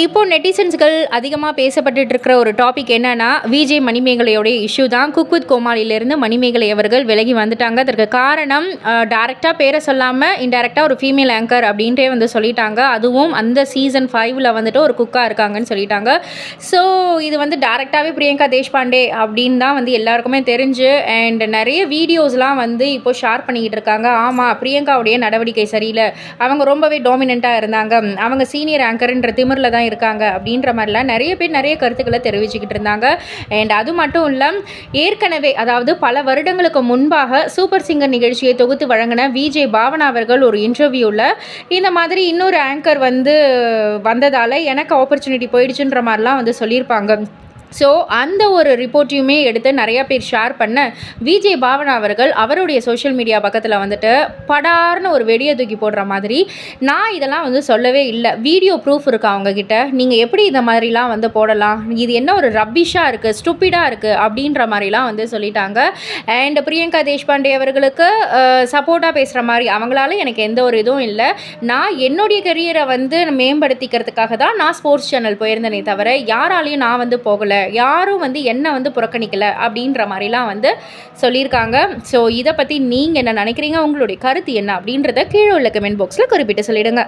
இப்போ நெட்டிசன்ஸ்கள் அதிகமாக பேசப்பட்டு இருக்கிற ஒரு டாபிக் என்னன்னா விஜய் மணிமேகலையோடைய இஷ்யூ தான். குக் வித் கோமாளியிலிருந்து மணிமேகலை அவர்கள் விலகி வந்துட்டாங்க. அதற்கு காரணம் டேரெக்டாக பேரை சொல்லாமல் இன்டெரக்டாக ஒரு ஃபீமேல் ஆங்கர் அப்படின்ட்டே வந்து சொல்லிட்டாங்க. அதுவும் அந்த சீசன் ஃபைவ்ல வந்துட்டு ஒரு குக்காக இருக்காங்கன்னு சொல்லிட்டாங்க. ஸோ இது வந்து டேரெக்டாகவே பிரியங்கா தேஷ்பாண்டே அப்படின்னு தான் வந்து எல்லாருக்குமே தெரிஞ்சு அண்ட் நிறைய வீடியோஸ்லாம் வந்து இப்போ ஷேர் பண்ணிக்கிட்டு இருக்காங்க. ஆமாம் பிரியங்காவுடைய நடவடிக்கை சரியில்லை. அவங்க ரொம்பவே டாமினண்ட்டாக இருந்தாங்க. அவங்க சீனியர் ஆங்கர்ன்ற திமிரில் தான் இருக்காங்க அப்படின்ற மாதிரிலாம் நிறைய பேர் நிறைய கருத்துக்களை தெரிவிச்சுக்கிட்டு இருந்தாங்க. அண்ட் அது மட்டும் இல்லை ஏற்கனவே அதாவது பல வருடங்களுக்கு முன்பாக சூப்பர் சிங்கர் நிகழ்ச்சியை தொகுத்து வழங்கின விஜே பாவனா அவர்கள் ஒரு இன்டர்வியூவில் இந்த மாதிரி இன்னொரு ஆங்கர் வந்து வந்ததால் எனக்கு ஆப்பர்ச்சுனிட்டி போயிடுச்சுன்ற மாதிரிலாம் வந்து சொல்லியிருப்பாங்க. ஸோ அந்த ஒரு ரிப்போர்ட்டையுமே எடுத்து நிறையா பேர் ஷேர் பண்ண விஜய் பாவனா அவர்கள் அவருடைய சோஷியல் மீடியா பக்கத்தில் வந்துட்டு படார்னு ஒரு வெடியை தூக்கி போடுற மாதிரி. நான் இதெல்லாம் வந்து சொல்லவே இல்லை. வீடியோ ப்ரூஃப் இருக்கா அவங்கக்கிட்ட நீங்கள் எப்படி இந்த மாதிரிலாம் வந்து போடலாம்? இது என்ன ஒரு ரப்பிஷாக இருக்குது ஸ்டூப்பிடாக இருக்குது அப்படின்ற மாதிரிலாம் வந்து சொல்லிட்டாங்க. அண்ட் பிரியங்கா தேஷ்பாண்டே அவர்களுக்கு சப்போர்ட்டாக பேசுகிற மாதிரி அவங்களால எனக்கு எந்த ஒரு இதுவும் இல்லை. நான் என்னுடைய கரியரை வந்து மேம்படுத்திக்கிறதுக்காக தான் நான் ஸ்போர்ட்ஸ் சேனல் போயிருந்தேனே தவிர யாராலையும் நான் வந்து போகலை. யாரும் வந்து என்ன வந்து புறக்கணிக்கலை அப்படின்ற மாதிரிலாம் வந்து சொல்லியிருக்காங்க. ஸோ இதை பற்றி நீங்கள் என்ன நினைக்கிறீங்க? உங்களுடைய கருத்து என்ன அப்படின்றத கீழே உள்ள கமெண்ட் பாக்ஸில் குறிப்பிட்டு சொல்லிடுங்க.